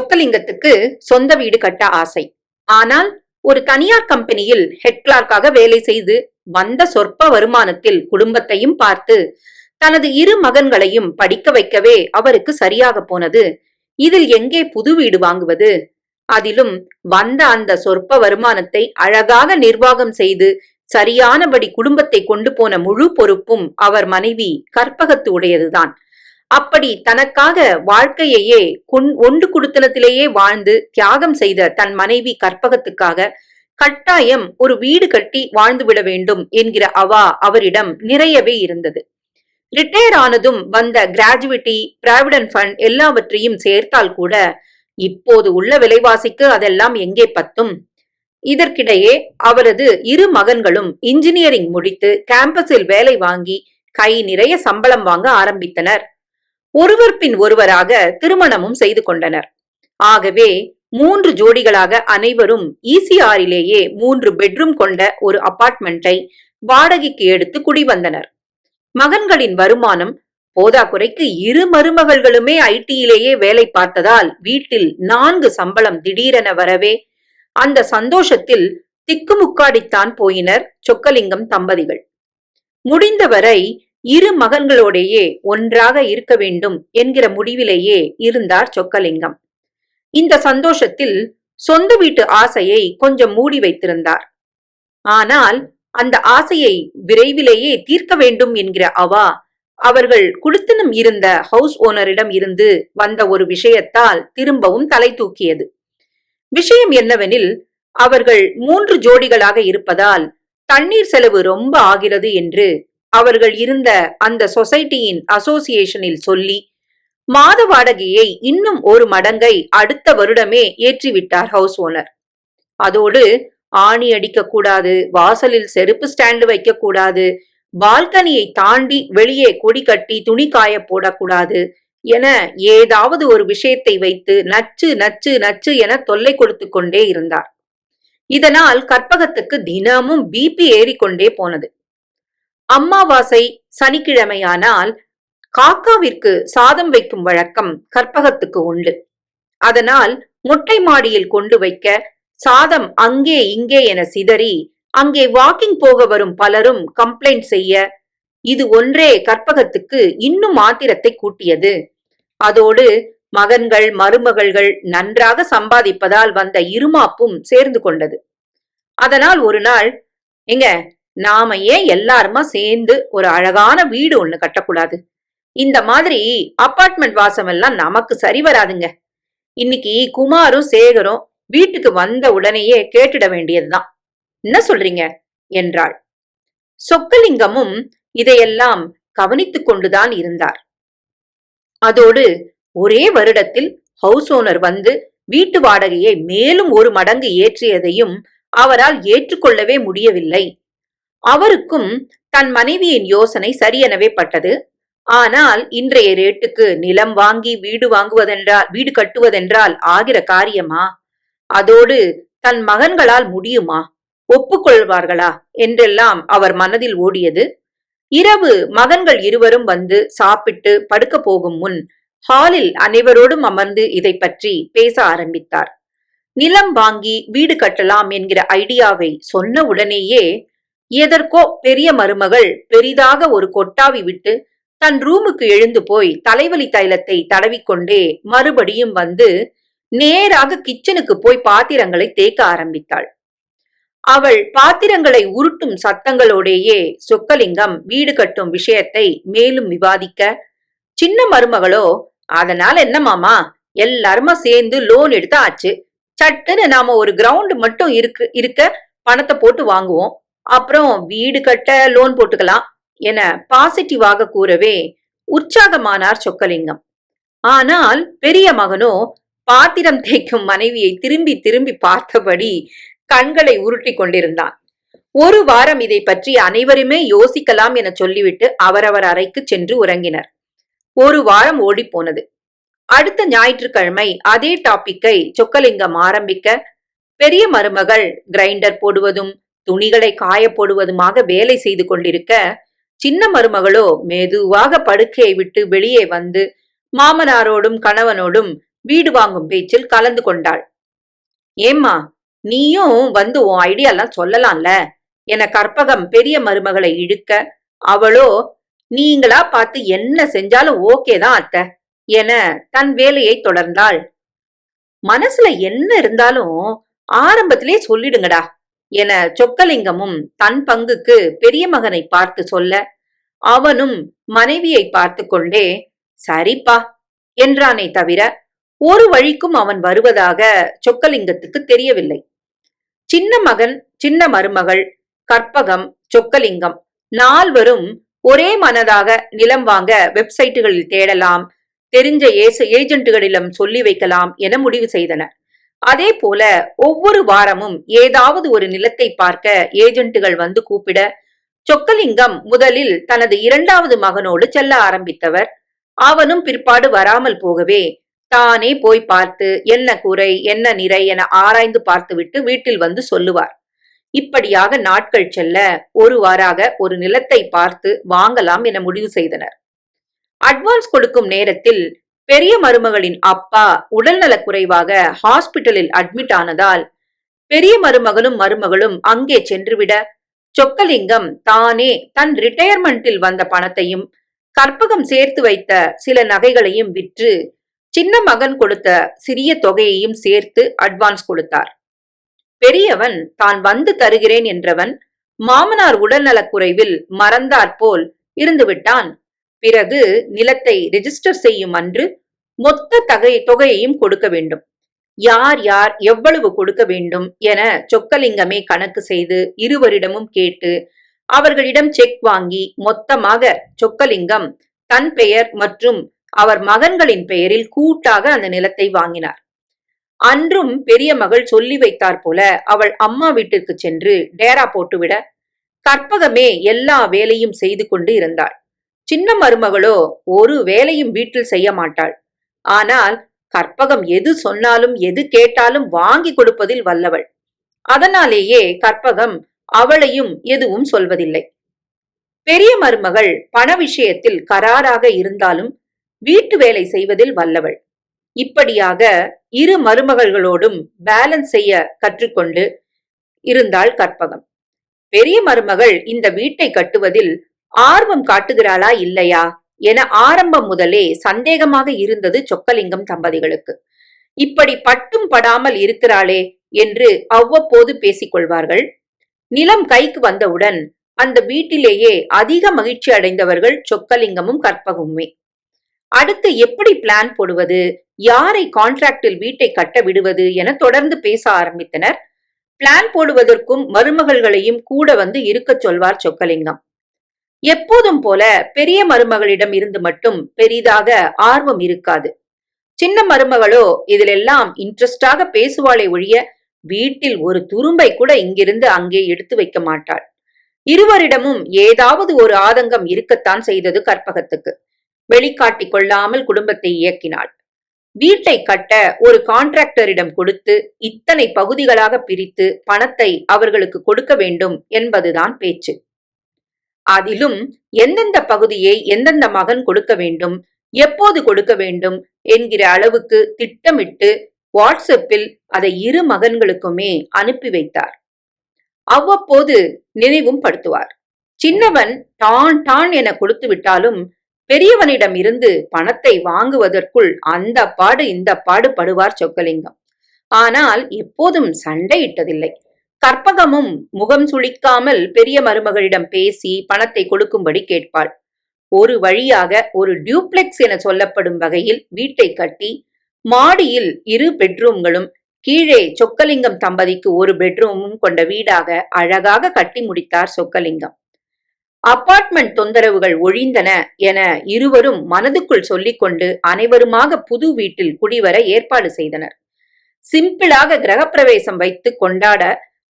சொக்கலிங்கத்துக்கு சொந்த வீடு கட்ட ஆசை. ஆனால் ஒரு தனியார் கம்பெனியில் ஹெட் கிளார்க்காக வேலை செய்து வந்த சொற்ப வருமானத்தில் குடும்பத்தையும் பார்த்து தனது இரு மகன்களையும் படிக்க வைக்கவே அவருக்கு சரியாக போனது. இதில் எங்கே புது வீடு வாங்குவது? அதிலும் வந்த அந்த சொற்ப வருமானத்தை அழகாக நிர்வாகம் செய்து சரியானபடி குடும்பத்தை கொண்டு போன முழு பொறுப்பும் அவர் மனைவி கற்பகத்து உடையதுதான். அப்படி தனக்காக வாழ்க்கையையே ஒன்று குடுத்தனத்திலேயே வாழ்ந்து தியாகம் செய்த தன் மனைவி கற்பகத்துக்காக கட்டாயம் ஒரு வீடு கட்டி வாழ்ந்து விட வேண்டும் என்கிற அவா அவரிடம் நிறையவே இருந்தது. ரிட்டையர் ஆனதும் வந்த கிராஜுவிட்டி பிராவிடன்ட் ஃபண்ட் எல்லாவற்றையும் சேர்த்தால் கூட இப்போது உள்ள விலைவாசிக்கு அதெல்லாம் எங்கே பத்தும்? இதற்கிடையே அவரது இரு மகன்களும் இன்ஜினியரிங் முடித்து கேம்பஸில் வேலை வாங்கி கை நிறைய சம்பளம் வாங்க ஆரம்பித்தனர். ஒருவர் பின் ஒருவராக திருமணமும் செய்து கொண்டனர். ஆகவே மூன்று ஜோடிகளாக அனைவரும் ஈசிஆரிலேயே மூன்று பெட்ரூம் கொண்ட ஒரு அபார்ட்மெண்ட்டை வாடகைக்கு எடுத்து குடிவந்தனர். மகன்களின் வருமானம் போதாக்குறைக்கு இரு மருமகள்களுமே ஐடியிலேயே வேலை பார்த்ததால் வீட்டில் நான்கு சம்பளம் திடீரென வரவே அந்த சந்தோஷத்தில் திக்குமுக்காடித்தான் போயினர் சொக்கலிங்கம் தம்பதிகள். முடிந்தவரை இரு மகன்களோடையே ஒன்றாக இருக்க வேண்டும் என்கிற முடிவிலேயே இருந்தார் சொக்கலிங்கம். இந்த சந்தோஷத்தில் சொந்த வீட்டு ஆசையை கொஞ்சம் மூடி வைத்திருந்தார். ஆனால் அந்த ஆசையை விரைவிலேயே தீர்க்க வேண்டும் என்கிற அவா அவர்கள் குடுத்தனம் இருந்த ஹவுஸ் ஓனரிடம் இருந்து வந்த ஒரு விஷயத்தால் திரும்பவும் தலை தூக்கியது. விஷயம் என்னவெனில் அவர்கள் மூன்று ஜோடிகளாக இருப்பதால் தண்ணீர் செலவு ரொம்ப ஆகிறது என்று அவர்கள் இருந்த அந்த சொசைட்டியின் அசோசியேஷனில் சொல்லி மாத வாடகையை இன்னும் ஒரு மடங்கை அடுத்த வருடமே ஏற்றிவிட்டார் ஹவுஸ் ஓனர். அதோடு ஆணி அடிக்க கூடாது வாசலில் செருப்பு ஸ்டாண்டு வைக்க கூடாது பால்கனியை தாண்டி வெளியே கொடி கட்டி துணி காய போடக்கூடாது என ஏதாவது ஒரு விஷயத்தை வைத்து நச்சு நச்சு நச்சு என தொல்லை கொடுத்து கொண்டே இருந்தார். இதனால் கற்பகத்துக்கு தினமும் பிபி ஏறிக்கொண்டே போனது. அம்மாவாசை சனிக்கிழமையானால் காக்காவிற்கு சாதம் வைக்கும் வழக்கம் கற்பகத்துக்கு உண்டு. அதனால் மொட்டை மாடியில் கொண்டு வைக்க சாதம் அங்கே இங்கே என சிதறி அங்கே வாக்கிங் போக வரும் பலரும் கம்ப்ளைண்ட் செய்ய இது ஒன்றே கற்பகத்துக்கு இன்னும் ஆத்திரத்தை கூட்டியது. அதோடு மகன்கள் மருமகள்கள் நன்றாக சம்பாதிப்பதால் வந்த இருமாப்பும் சேர்ந்து கொண்டது. அதனால் ஒரு நாள் எங்க நாம ஏன் எல்லாருமா சேர்ந்து ஒரு அழகான வீடு ஒண்ணு கட்டக்கூடாது. இந்த மாதிரி அப்பார்ட்மெண்ட் வாசம் எல்லாம் நமக்கு சரி வராதுங்க. இன்னைக்கு குமாரும் சேகரும் வீட்டுக்கு வந்த உடனேயே கேட்டுட வேண்டியதுதான். என்ன சொல்றீங்க? என்றாள். சொக்கலிங்கமும் இதையெல்லாம் கவனித்துக் கொண்டுதான் இருந்தார். அதோடு ஒரே வருடத்தில் ஹவுஸ் ஓனர் வந்து வீட்டு வாடகையை மேலும் ஒரு மடங்கு ஏற்றியதையும் அவரால் ஏற்றுக்கொள்ளவே முடியவில்லை. அவருக்கும் தன் மனைவியின் யோசனை சரியெனவே பட்டது. ஆனால் இன்றைய ரேட்டுக்கு நிலம் வாங்கி வீடு வாங்குவதென்றால் வீடு கட்டுவதென்றால் ஆகிற காரியமா? அதோடு தன் மகன்களால் முடியுமா? ஒப்புக்கொள்வார்களா? என்றெல்லாம் அவர் மனதில் ஓடியது. இரவு மகன்கள் இருவரும் வந்து சாப்பிட்டு படுக்க போகும் முன் ஹாலில் அனைவரோடும் அமர்ந்து இதை பற்றி பேச ஆரம்பித்தார். நிலம் வாங்கி வீடு கட்டலாம் என்கிற ஐடியாவை சொன்ன உடனேயே எதற்கோ பெரிய மருமகள் பெரிதாக ஒரு கொட்டாவி விட்டு தன் ரூமுக்கு எழுந்து போய் தலைவலி தைலத்தை தடவிக்கொண்டே மறுபடியும் வந்து நேராக கிச்சனுக்கு போய் பாத்திரங்களை தேக்க ஆரம்பித்தாள். அவள் பாத்திரங்களை உருட்டும் சத்தங்களோடேயே சொக்கலிங்கம் வீடு கட்டும் விஷயத்தை மேலும் விவாதிக்க சின்ன மருமகளோ அதனால என்ன மாமா? எல்லாருமா சேர்ந்து லோன் எடுத்து ஆச்சு சட்டுன்னு நாம ஒரு கிரவுண்ட் மட்டும் இருக்கு இருக்க பணத்தை போட்டு வாங்குவோம். அப்புறம் வீடு கட்ட லோன் போட்டுக்கலாம் என பாசிட்டிவாக கூறவே உற்சாகமானார் சொக்கலிங்கம். ஆனால் பெரிய மகனோ பாத்திரம் தேய்க்கும் மனைவியை திரும்பி திரும்பி பார்த்தபடி கண்களை உருட்டி கொண்டிருந்தான். ஒரு வாரம் இதை பற்றி அனைவருமே யோசிக்கலாம் என சொல்லிவிட்டு அவரவர் அறைக்கு சென்று உறங்கினர். ஒரு வாரம் ஓடிப்போனது. அடுத்த ஞாயிற்றுக்கிழமை அதே டாபிக்கை சொக்கலிங்கம் ஆரம்பிக்க பெரிய மருமகள் கிரைண்டர் போடுவதும் துணிகளை காயப்போடுவதுமாக வேலை செய்து கொண்டிருக்க சின்ன மருமகளோ மெதுவாக படுக்கையை விட்டு வெளியே வந்து மாமனாரோடும் கணவனோடும் வீடு வாங்கும் பேச்சில் கலந்து கொண்டாள். ஏம்மா நீயும் வந்து உன் ஐடியாலாம் சொல்லலாம்ல? என கற்பகம் பெரிய மருமகளை இழுக்க அவளோ நீங்களா பார்த்து என்ன செஞ்சாலும் ஓகே தான் அத்தை என தன் வேலையை தொடர்ந்தாள். மனசுல என்ன இருந்தாலும் ஆரம்பத்திலே சொல்லிடுங்கடா என சொக்கலிங்கமும் தன் பங்குக்கு பெரிய மகனை பார்த்து சொல்ல அவனும் மனைவியை பார்த்து கொண்டே சரிப்பா என்றானே தவிர ஒரு வழிக்கும் அவன் வருவதாக சொக்கலிங்கத்துக்கு தெரியவில்லை. சின்ன மகன் சின்ன மருமகள் கற்பகம் சொக்கலிங்கம் நால்வரும் ஒரே மனதாக நிலம் வாங்க வெப்சைட்டுகளில் தேடலாம் தெரிஞ்ச ஏச ஏஜென்ட்டுகளிடம் சொல்லி வைக்கலாம் என முடிவு செய்தனர். அதே போல ஒவ்வொரு வாரமும் ஏதாவது ஒரு நிலத்தை பார்க்க ஏஜென்ட்டுகள் வந்து கூப்பிட சொக்கலிங்கம் முதலில் தனது இரண்டாவது மகனோடு செல்ல ஆரம்பித்தவர். அவனும் பிற்பாடு வராமல் போகவே தானே போய் பார்த்து என்ன குறை என்ன நிறை என ஆராய்ந்து பார்த்துவிட்டு வீட்டில் வந்து சொல்லுவார். இப்படியாக நாட்கள் செல்ல ஒரு வாராக ஒரு நிலத்தை பார்த்து வாங்கலாம் என முடிவு செய்தனர். அட்வான்ஸ் கொடுக்கும் நேரத்தில் பெரிய மருமகளின் அப்பா உடல்நலக் குறைவாக ஹாஸ்பிட்டலில் அட்மிட் ஆனதால் பெரிய மருமகனும் மருமகளும் அங்கே சென்றுவிட சொக்கலிங்கம் தானே தன் ரிட்டையர்மெண்டில் வந்த பணத்தையும் கற்பகம் சேர்த்து வைத்த சில நகைகளையும் விற்று சின்ன மகன் கொடுத்த சிறிய தொகையையும் சேர்த்து அட்வான்ஸ் கொடுத்தார். பெரியவன் தான் வந்து தருகிறேன் என்றவன் மாமனார் உடல்நலக் குறைவில் மறந்தாற்போல் இருந்துவிட்டான். பிறகு நிலத்தை ரெஜிஸ்டர் செய்யும் அன்று மொத்த தகை தொகையையும் கொடுக்க வேண்டும். யார் யார் எவ்வளவு கொடுக்க வேண்டும் என சொக்கலிங்கமே கணக்கு செய்து இருவரிடமும் கேட்டு அவர்களிடம் செக் வாங்கி மொத்தமாக சொக்கலிங்கம் தன் பெயர் மற்றும் அவர் மகன்களின் பெயரில் கூட்டாக அந்த நிலத்தை வாங்கினார். அன்றும் பெரிய மகள் சொல்லி வைத்தார் போல அவள் அம்மா வீட்டிற்கு சென்று டேரா போட்டுவிட கற்பகமே எல்லா வேலையும் செய்து கொண்டு இருந்தாள். சின்ன மருமகளோ ஒரு வேலையும் வீட்டில் செய்ய மாட்டாள். ஆனால் கற்பகம் எது சொன்னாலும் எது கேட்டாலும் வாங்கி கொடுப்பதில் வல்லவள். அதனாலேயே கற்பகம் அவளையும் எதுவும் சொல்வதில்லை. பெரிய மருமகள் பண விஷயத்தில் கராராக இருந்தாலும் வீட்டு வேலை செய்வதில் வல்லவள். இப்படியாக இரு மருமகள்களோடும் பேலன்ஸ் செய்ய கற்றுக்கொண்டு இருந்தாள் கற்பகம். பெரிய மருமகள் இந்த வீட்டை கட்டுவதில் ஆர்வம் காட்டுகிறாளா இல்லையா என ஆரம்பம் முதலே சந்தேகமாக இருந்தது சொக்கலிங்கம் தம்பதிகளுக்கு. இப்படி பட்டும் படாமல் இருக்கிறாளே என்று அவ்வப்போது பேசிக் கொள்வார்கள். நிலம் கைக்கு வந்தவுடன் அந்த வீட்டிலேயே அதிக மகிழ்ச்சி அடைந்தவர்கள் சொக்கலிங்கமும் கற்பகமுமே. அடுத்து எப்படி பிளான் போடுவது? யாரை கான்ட்ராக்டில் வீட்டை கட்ட விடுவது என தொடர்ந்து பேச ஆரம்பித்தனர். பிளான் போடுவதற்கும் மருமகள்களையும் கூட வந்து இருக்கச் சொல்வார் சொக்கலிங்கம். எப்போதும் போல பெரிய மருமகளிடம் இருந்து மட்டும் பெரிதாக ஆர்வம் இருக்காது. சின்ன மருமகளோ இதிலெல்லாம் இன்ட்ரெஸ்டாக பேசுவாளை ஒழிய வீட்டில் ஒரு துரும்பை கூட இங்கிருந்து அங்கே எடுத்து வைக்க மாட்டாள். இருவரிடமும் ஏதாவது ஒரு ஆதங்கம் இருக்கத்தான் செய்தது கற்பகத்துக்கு. வெளிக்காட்டி கொள்ளாமல் குடும்பத்தை இயக்கினாள். வீட்டை கட்ட ஒரு கான்ட்ராக்டரிடம் கொடுத்து இத்தனை பகுதிகளாக பிரித்து பணத்தை அவர்களுக்கு கொடுக்க வேண்டும் என்பதுதான் பேச்சு. அதிலும் எந்தெந்த பகுதியை எந்தெந்த மகன் கொடுக்க வேண்டும் எப்போது கொடுக்க வேண்டும் என்கிற அளவுக்கு திட்டமிட்டு வாட்ஸ்அப்பில் அதை இரு மகன்களுக்குமே அனுப்பி வைத்தார். அவ்வப்போது நினைவும் படுத்துவார். சின்னவன் டான் டான் என கொடுத்து விட்டாலும் பெரியவனிடம் இருந்து பணத்தை வாங்குவதற்குள் அந்த பாடு இந்த பாடு படுவார் சொக்கலிங்கம். ஆனால் எப்போதும் சண்டையிட்டதில்லை. கற்பகமும் முகம் சுழிக்காமல் பெரிய மருமகளிடம் பேசி பணத்தை கொடுக்கும்படி கேட்பாள். ஒரு வழியாக ஒரு டியூப்ளெக்ஸ் என சொல்லப்படும் வகையில் வீட்டை கட்டி மாடியில் இரு பெட்ரூம்களும் கீழே சொக்கலிங்கம் தம்பதிக்கு ஒரு பெட்ரூமும் கொண்ட வீடாக அழகாக கட்டி முடித்தார் சொக்கலிங்கம். அப்பார்ட்மெண்ட் தொந்தரவுகள் ஒழிந்தன என இருவரும் மனதுக்குள் சொல்லிக்கொண்டு அனைவருமாக புது வீட்டில் குடிவர ஏற்பாடு செய்தனர். சிம்பிளாக கிரகப்பிரவேசம் வைத்து கொண்டாட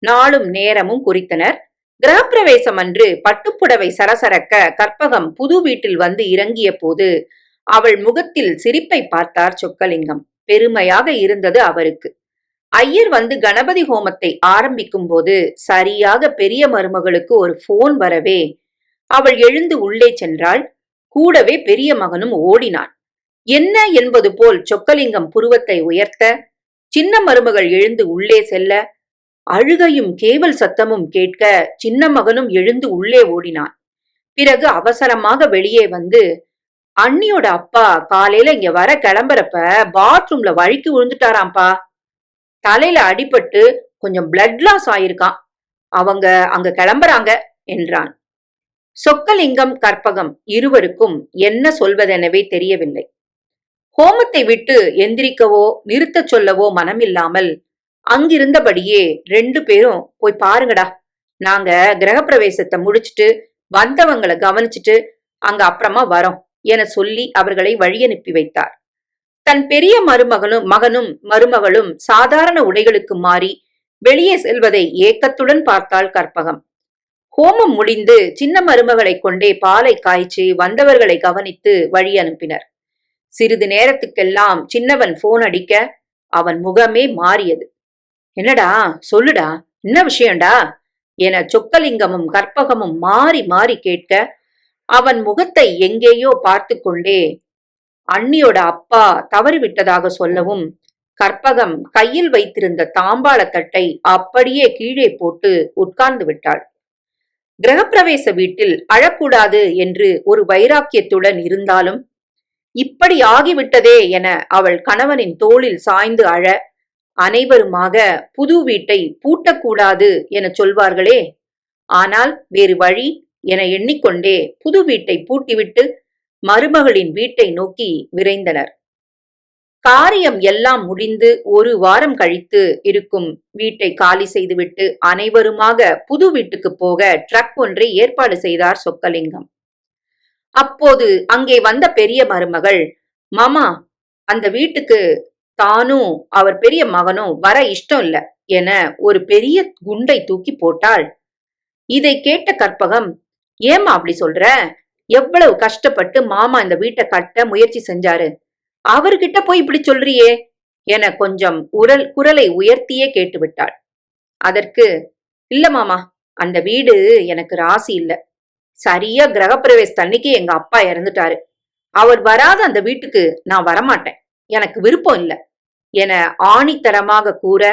நாளும் நேரமும் குறித்தனர். கிரகப்பிரவேசம் அன்று பட்டுப்புடவை சரசரக்க கற்பகம் புது வீட்டில் வந்து இறங்கிய போது அவள் முகத்தில் சிரிப்பை பார்த்தார் சொக்கலிங்கம். பெருமையாக இருந்தது அவருக்கு. ஐயர் வந்து கணபதி ஹோமத்தை ஆரம்பிக்கும் போது சரியாக பெரிய மருமகளுக்கு ஒரு போன் வரவே அவள் எழுந்து உள்ளே சென்றாள். கூடவே பெரிய மகனும் ஓடினான். என்ன என்பது போல் சொக்கலிங்கம் புருவத்தை உயர்த்த சின்ன மருமகள் எழுந்து உள்ளே செல்ல அழுகையும் கேவல் சத்தமும் கேட்க சின்ன மகனும் எழுந்து உள்ளே ஓடினான். பிறகு அவசரமாக வெளியே வந்து அண்ணியோட அப்பா காலையில இங்க வர கிளம்புறப்ப பாத்ரூம்ல வழுக்கி விழுந்துட்டாராம்ப்பா தலையில அடிபட்டு கொஞ்சம் பிளட் லாஸ் ஆயிருக்கான். அவங்க அங்க கிளம்புறாங்க என்றான். சொக்கலிங்கம் கற்பகம் இருவருக்கும் என்ன சொல்வதெனவே தெரியவில்லை. ஹோமத்தை விட்டு எந்திரிக்கவோ நிறுத்தச் சொல்லவோ மனமில்லாமல் அங்கிருந்தபடியே ரெண்டு பேரும் போய் பாருங்கடா. நாங்க கிரகப்பிரவேசத்தை முடிச்சிட்டு வந்தவங்களை கவனிச்சிட்டு அங்க அப்புறமா வரோம் என சொல்லி அவர்களை வழியனுப்பி வைத்தார். தன் பெரிய மருமகனும் மகனும் மருமகளும் சாதாரண உடைகளுக்கு மாறி வெளியே செல்வதை ஏக்கத்துடன் பார்த்தாள் கற்பகம். ஹோமம் முடிந்து சின்ன மருமகளை கொண்டே பாலை காய்ச்சி வந்தவர்களை கவனித்து வழி அனுப்பினர். சிறிது நேரத்துக்கெல்லாம் சின்னவன் போன் அடிக்க அவன் முகமே மாறியது. என்னடா சொல்லுடா என்ன விஷயம்டா? என சொக்கலிங்கமும் கற்பகமும் மாறி மாறி கேட்க அவன் முகத்தை எங்கேயோ பார்த்து கொண்டே அண்ணியோட அப்பா தவறிவிட்டதாக சொல்லவும் கற்பகம் கையில் வைத்திருந்த தாம்பாள தட்டை அப்படியே கீழே போட்டு உட்கார்ந்து விட்டாள். கிரகப்பிரவேச வீட்டில் அழக்கூடாது என்று ஒரு வைராக்கியத்துடன் இருந்தாலும் இப்படி ஆகிவிட்டதே என அவள் கணவனின் தோளில் சாய்ந்து அழ அனைவருமாக புது வீட்டை பூட்டக்கூடாது என சொல்வார்களே. ஆனால் வேறு வழி என எண்ணிக்கொண்டே புது வீட்டை பூட்டிவிட்டு மருமகளின் வீட்டை நோக்கி விரைந்தனர். காரியம் எல்லாம் முடிந்து ஒரு வாரம் கழித்து இருக்கும் வீட்டை காலி செய்துவிட்டு அனைவருமாக புது வீட்டுக்கு போக ட்ரக் ஒன்றை ஏற்பாடு செய்தார் சொக்கலிங்கம். அப்போது அங்கே வந்த பெரிய மருமகள் மாமா அந்த வீட்டுக்கு தானும் அவர் பெரிய மகனும் வர இஷ்டம் இல்ல என ஒரு பெரிய குண்டை தூக்கி போட்டாள். இதை கேட்ட கற்பகம் ஏமா அப்படி சொல்ற? எவ்வளவு கஷ்டப்பட்டு மாமா இந்த வீட்டை கட்ட முயற்சி செஞ்சாரு. அவர்கிட்ட போய் இப்படி சொல்றியே? என கொஞ்சம் உரல் குரலை உயர்த்தியே கேட்டுவிட்டாள் அதற்கு இல்ல மாமா அந்த வீடு எனக்கு ராசி இல்ல. சரியா கிரகப்பிரவேச தண்ணிக்கு எங்க அப்பா இறந்துட்டாரு. அவர் வராத அந்த வீட்டுக்கு நான் வரமாட்டேன். எனக்கு விருப்பம் இல்ல. என ஆணித்தரமாக கூற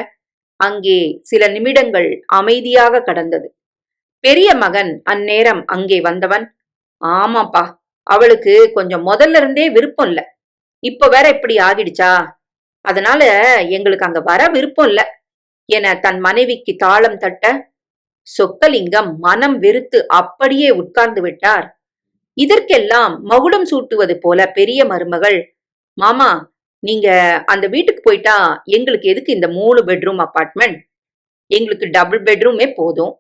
அங்கே சில நிமிடங்கள் அமைதியாக கடந்தது. பெரிய மகன் அந்நேரம் அங்கே வந்தவன் ஆமாப்பா அவளுக்கு கொஞ்சம் முதல்ல இருந்தே விருப்பம் இல்ல. இப்ப வேற இப்படி ஆகிடுச்சா? அதனால எங்களுக்கு அங்க வர விருப்பம் இல்ல என தன் மனைவிக்கு தாளம் தட்ட சொக்கலிங்கம் மனம் வெறுத்து அப்படியே உட்கார்ந்து விட்டார். இதற்கெல்லாம் மகுடம் சூட்டுவது போல பெரிய மருமகள் மாமா நீங்க அந்த வீட்டுக்கு போயிட்டா எங்களுக்கு எதுக்கு இந்த மூணு பெட்ரூம் அப்பார்ட்மெண்ட் எங்களுக்கு டபுள் பெட்ரூமே போதும்.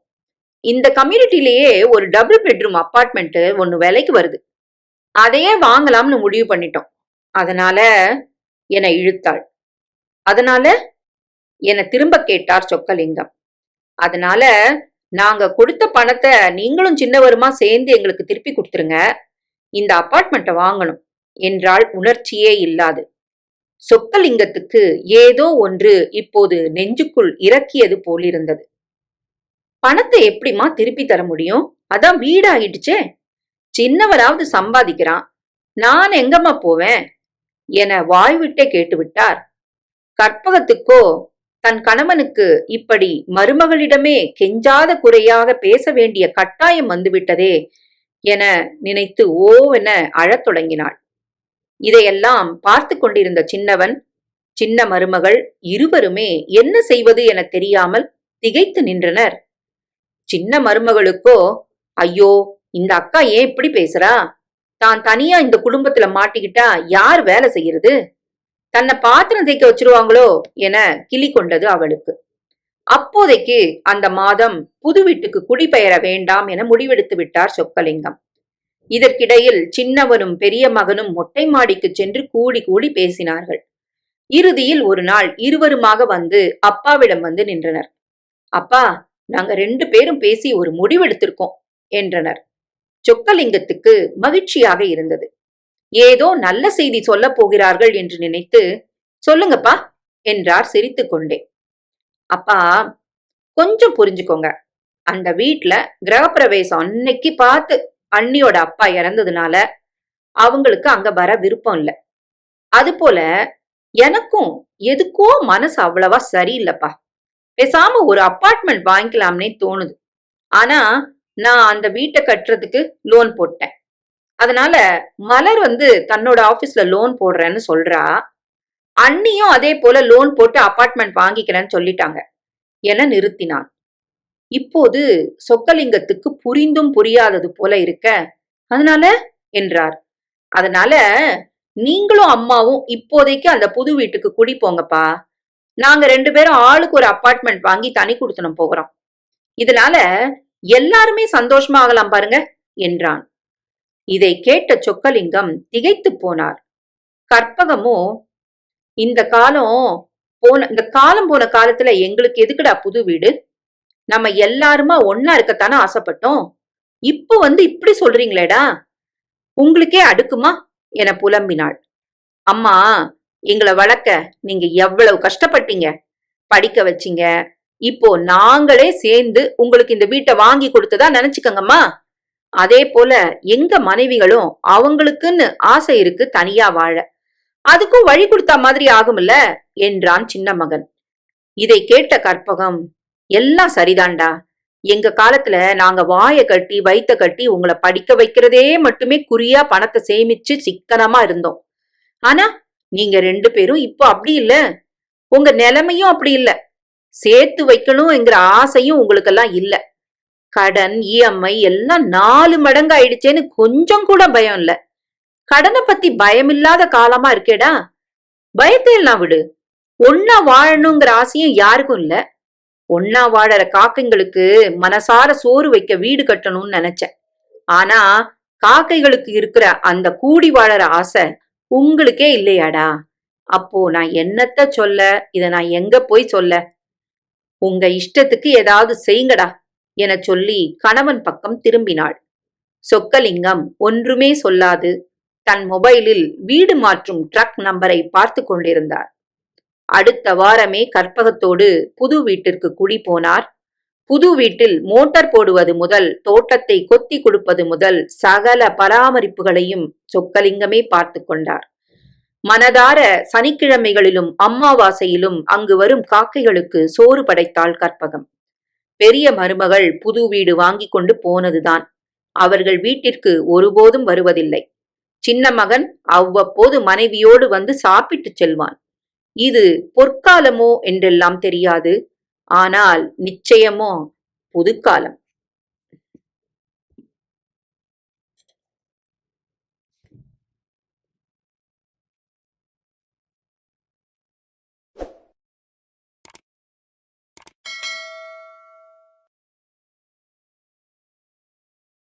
இந்த கம்யூனிட்டிலேயே ஒரு டபுள் பெட்ரூம் அப்பார்ட்மெண்ட் ஒன்னு விலைக்கு வருது. அதையே வாங்கலாம்னு முடிவு பண்ணிட்டோம். அதனால என இழுத்தாள். அதனால என்னை திரும்ப கேட்டார் சொக்கலிங்கம். அதனால நாங்க கொடுத்த பணத்தை நீங்களும் சின்னவருமா சேர்ந்து எங்களுக்கு திருப்பி கொடுத்துருங்க. இந்த அப்பார்ட்மெண்ட்டை வாங்கணும். என்றால் உணர்ச்சியே இல்லாது. சொக்கலிங்கத்துக்கு ஏதோ ஒன்று இப்போது நெஞ்சுக்குள் இறக்கியது போலிருந்தது. பணத்தை எப்படிமா திருப்பி தர முடியும்? அதான் வீடாகிடுச்சே சின்னவராவது சம்பாதிக்கிறான் நான் எங்கம்மா போவேன்? என வாய்விட்டே கேட்டுவிட்டார். கற்பகத்துக்கோ தன் கணவனுக்கு இப்படி மருமகளிடமே கெஞ்சாத குறையாக பேச வேண்டிய கட்டாயம் வந்துவிட்டதே என நினைத்து ஓவென அழத் தொடங்கினாள். இதையெல்லாம் பார்த்து கொண்டிருந்த சின்னவன் சின்ன மருமகள் இருவருமே என்ன செய்வது என தெரியாமல் திகைத்து நின்றனர். சின்ன மருமகளுக்கோ ஐயோ இந்த அக்கா ஏன் இப்படி பேசுறா? தான் தனியா இந்த குடும்பத்துல மாட்டிக்கிட்டா யார் வேலை செய்யறது? தன்னை பாத்திரம் தேய்க்க வச்சிருவாங்களோ? என கிளி கொண்டது அவளுக்கு. அப்போதைக்கு அந்த மாதம் புது வீட்டுக்கு குடிபெயர வேண்டாம் என முடிவெடுத்து விட்டார் சொக்கலிங்கம். இதற்கிடையில் சின்னவனும் பெரிய மகனும் மொட்டை மாடிக்கு சென்று கூடி கூடி பேசினார்கள். இறுதியில் ஒரு நாள் இருவருமாக வந்து அப்பாவிடம் வந்து நின்றனர். அப்பா நாங்க ரெண்டு பேரும் பேசி ஒரு முடிவெடுத்திருக்கோம் என்றனர். சொக்கலிங்கத்துக்கு மகிழ்ச்சியாக இருந்தது. ஏதோ நல்ல செய்தி சொல்லப் போகிறார்கள் என்று நினைத்து சொல்லுங்கப்பா என்றார் சிரித்துக்கொண்டே அப்பா கொஞ்சம் புரிஞ்சுக்கோங்க. அந்த வீட்ல கிரகப்பிரவேசம் அன்னைக்கு பார்த்து அண்ணியோட அப்பா இறந்ததுனால அவங்களுக்கு அங்க வர விருப்பம் இல்ல. அதுபோல எனக்கும் எதுக்கோ மனசு அவ்வளவா சரியில்லைப்பா. பேசாம ஒரு அபார்ட்மெண்ட் வாங்கிக்கலாம்னே தோணுது. ஆனா நான் அந்த வீட்டை கட்டுறதுக்கு லோன் போட்டேன். அதனால மலர் வந்து தன்னோட ஆபீஸ்ல லோன் போடுறேன்னு சொல்றா. அண்ணியும் அதே போல லோன் போட்டு அப்பார்ட்மெண்ட் வாங்கிக்கிறேன்னு சொல்லிட்டாங்க. என நிறுத்தினான். இப்போது சொக்கலிங்கத்துக்கு புரிந்தும் புரியாதது போல இருக்க. அதனால? என்றார். அதனால நீங்களும் அம்மாவும் இப்போதைக்கு அந்த புது வீட்டுக்கு குடி போங்கப்பா. நாங்க ரெண்டு பேரும் ஆளுக்கு ஒரு அபார்ட்மெண்ட் வாங்கி தனி கொடுத்தனம் போகிறோம். இதனால எல்லாருமே சந்தோஷமா ஆகலாம் பாருங்க என்றான். இதை கேட்ட சொக்கலிங்கம் திகைத்து போனார். கற்பகமோ இந்த காலம் போன இந்த காலம் போன காலத்துல எங்களுக்கு எதுக்குடா புது வீடு? நம்ம எல்லாருமா ஒன்னா இருக்கத்தானே ஆசைப்பட்டோம்? இப்போ வந்து இப்படி சொல்றீங்களேடா. உங்களுக்கே அடுக்குமா? என புலம்பினாள். அம்மா எங்களை வளர்க்க நீங்க எவ்வளவு கஷ்டப்பட்டீங்க? படிக்க வச்சீங்க. இப்போ நாங்களே சேர்ந்து உங்களுக்கு இந்த வீட்டை வாங்கி கொடுத்ததா நினைச்சுக்கங்கம்மா. அதே போல எங்க மனைவிகளும் அவங்களுக்குன்னு ஆசை இருக்கு தனியா வாழ. அதுக்கும் வழி கொடுத்தா மாதிரி ஆகும்ல? என்றான் சின்ன மகன். இதை கேட்ட கற்பகம் எல்லாம் சரிதான்டா. எங்க காலத்துல நாங்க வாய கட்டி வைத்த கட்டி உங்களை படிக்க வைக்கிறதே மட்டுமே குறியா பணத்தை சேமிச்சு சிக்கனமா இருந்தோம். ஆனா நீங்க ரெண்டு பேரும் இப்போ அப்படி இல்ல. உங்க நிலைமையும் அப்படி இல்ல. சேர்த்து வைக்கணும்ங்கிற ஆசையும் உங்களுக்கெல்லாம் இல்ல. கடன் இஎம்ஐ எல்லாம் நாலு மடங்கு ஆயிடுச்சேன்னு கொஞ்சம் கூட பயம் இல்ல. கடனை பத்தி பயமில்லாத காலமா இருக்கேடா. பயத்தை எல்லாம் விடு. ஒன்னா வாழணுங்கிற ஆசையும் யாருக்கும் இல்ல. ஒன்னா வாழற காக்கைங்களுக்கு மனசார சோறு வைக்க வீடு கட்டணும்னு நினைச்சேன். ஆனா காக்கைகளுக்கு இருக்கிற அந்த கூடி வாழற ஆசை உங்களுக்கே இல்லையாடா? அப்போ நான் என்னத்த சொல்ல? இத நான் எங்க போய் சொல்ல? உங்க இஷ்டத்துக்கு ஏதாவது செய்யுங்கடா என சொல்லி கணவன் பக்கம் திரும்பினாள். சொக்கலிங்கம் ஒன்றுமே சொல்லாது தன் மொபைலில் வீடு மாற்றும் ட்ரக் நம்பரை பார்த்து கொண்டிருந்தார். அடுத்த வாரமே கற்பகத்தோடு புது வீட்டிற்கு குடி போனார். புது வீட்டில் மோட்டார் போடுவது முதல் தோட்டத்தை கொத்தி கொடுப்பது முதல் சகல பராமரிப்புகளையும் சொக்கலிங்கமே பார்த்து கொண்டார். மனதார சனிக்கிழமைகளிலும் அம்மாவாசையிலும் அங்கு வரும் காக்கைகளுக்கு சோறு படைத்தாள் கற்பகம். பெரிய மருமகள் புது வீடு வாங்கி கொண்டு போனதுதான். அவர்கள் வீட்டிற்கு ஒருபோதும் வருவதில்லை. சின்ன மகன் அவ்வப்போது மனைவியோடு வந்து சாப்பிட்டு செல்வான். இது பொற்காலமோ என்றெல்லாம் தெரியாது. ஆனால் நிச்சயமோ புதுக்காலம்.